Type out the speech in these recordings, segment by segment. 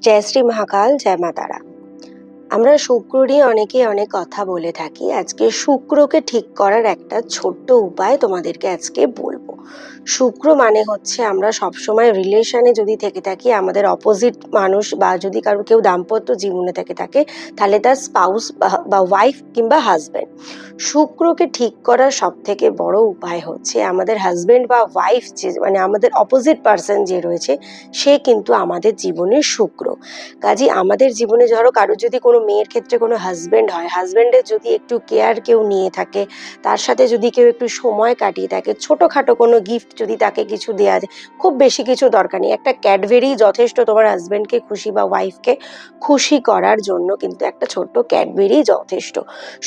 জয় শ্রী মহাকাল, জয় মা তারা। আমরা শুক্র নিয়ে অনেকে অনেক কথা বলে থাকি। আজকে শুক্রকে ঠিক করার একটা ছোট্ট উপায় তোমাদেরকে আজকে বলব। শুক্র মানে হচ্ছে আমরা সবসময় রিলেশনে যদি থেকে থাকি, আমাদের অপোজিট মানুষ বা যদি কারও কেউ দাম্পত্য জীবনে থেকে থাকে, তাহলে তার স্পাউস বা ওয়াইফ কিংবা হাজব্যান্ড শুক্রকে ঠিক করার সব থেকে বড় উপায় হচ্ছে আমাদের হাজব্যান্ড বা ওয়াইফ যে মানে আমাদের অপোজিট পার্সন যে রয়েছে, সে কিন্তু আমাদের জীবনের শুক্র। কাজে আমাদের জীবনে ধরো কারও যদি কোনো মেয়ের ক্ষেত্রে কোনো হাজব্যান্ড হয় হাজব্যান্ডের যদি একটু কেয়ার কেউ নিয়ে থাকে, তার সাথে যদি কেউ একটু সময় কাটিয়ে থাকে, ছোটোখাটো কোনো গিফট যদি তাকে কিছু দেওয়া যায়, খুব বেশি কিছু দরকার নেই। একটা ক্যাডবেরি যথেষ্ট তোমার হাজব্যান্ডকে খুশি বা ওয়াইফকে খুশি করার জন্য কিন্তু একটা ছোট্ট ক্যাডবেরি যথেষ্ট।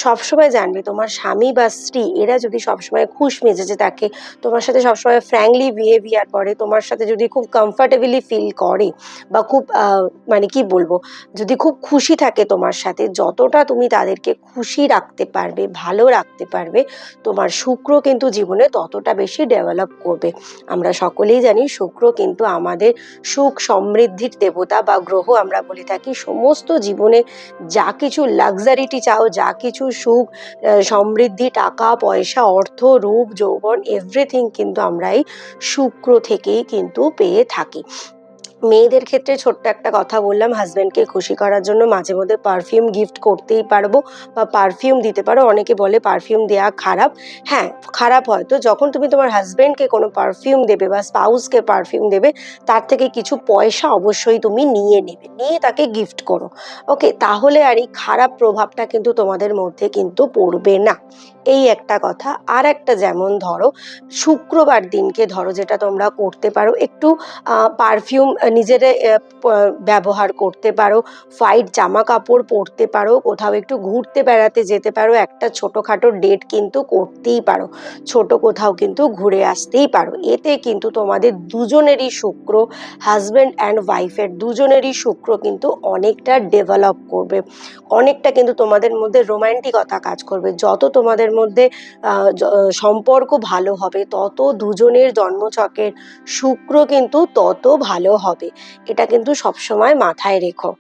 সবসময় জানবে তোমার স্বামী বা স্ত্রী, এরা যদি সবসময় খুশ মেজেজে থাকে, তোমার সাথে সবসময় ফ্র্যাঙ্কলি বিহেভিয়ার করে, তোমার সাথে যদি খুব কমফর্টেবলি ফিল করে বা খুব মানে কি বলব, যদি খুব খুশি থাকে তোমার সাথে, যতটা তুমি তাদেরকে খুশি রাখতে পারবে, ভালো রাখতে পারবে, তোমার শুক্র কিন্তু জীবনে ততটা বেশি ডেভেলপ করবে। আমরা সকলেই জানি শুক্র কিন্তু আমাদের সুখ সমৃদ্ধির দেবতা বা গ্রহ। আমরা বলে থাকি সমস্ত জীবনে যা কিছু লাক্সারিটি চাও, যা কিছু সুখ সমৃদ্ধি, টাকা, পয়সা, অর্থ, রূপ, যৌবন এভরিথিং কিন্তু আমরা এই শুক্র থেকেই কিন্তু পেয়ে থাকি। মেয়েদের ক্ষেত্রে ছোট্ট একটা কথা বললাম হাজব্যান্ডকে খুশি করার জন্য মাঝে মধ্যে পারফিউম গিফট করতেই পারব বা পারফিউম দিতে পারো। অনেকে বলে পারফিউম দেওয়া খারাপ। হ্যাঁ খারাপ হয়তো যখন তুমি তোমার হাজব্যান্ডকে কোনো পারফিউম দেবে বা স্পাউসকে পারফিউম দেবে, তার থেকে কিছু পয়সা অবশ্যই তুমি নিয়ে নেবে। নিয়ে তাকে গিফট করো। ওকে তাহলে আর এই খারাপ প্রভাবটা কিন্তু তোমাদের মধ্যে কিন্তু পড়বে না। এই একটা কথা। আর একটা যেমন ধরো, শুক্রবার দিনকে ধরো যেটা তোমরা করতে পারো, একটু পারফিউম নিজের ব্যবহার করতে পারো ফাইট জামা কাপড় পরতে পারো, কোথাও একটু ঘুরতে বেড়াতে যেতে পারো, একটা ছোটোখাটো ডেট কিন্তু করতেই পারো, ছোট কোথাও কিন্তু ঘুরে আসতেই পারো। এতে কিন্তু তোমাদের দুজনেরই শুক্র হাজব্যান্ড অ্যান্ড ওয়াইফের দুজনেরই শুক্র কিন্তু অনেকটা ডেভেলপ করবে। অনেকটা কিন্তু তোমাদের মধ্যে রোমান্টিকতা কাজ করবে। যত তোমাদের মধ্যে সম্পর্ক ভালো হবে, তত দুজনের জন্মছকের শুক্র কিন্তু তত ভালো হবে। এটা কিন্তু সবসময় মাথায় রেখো।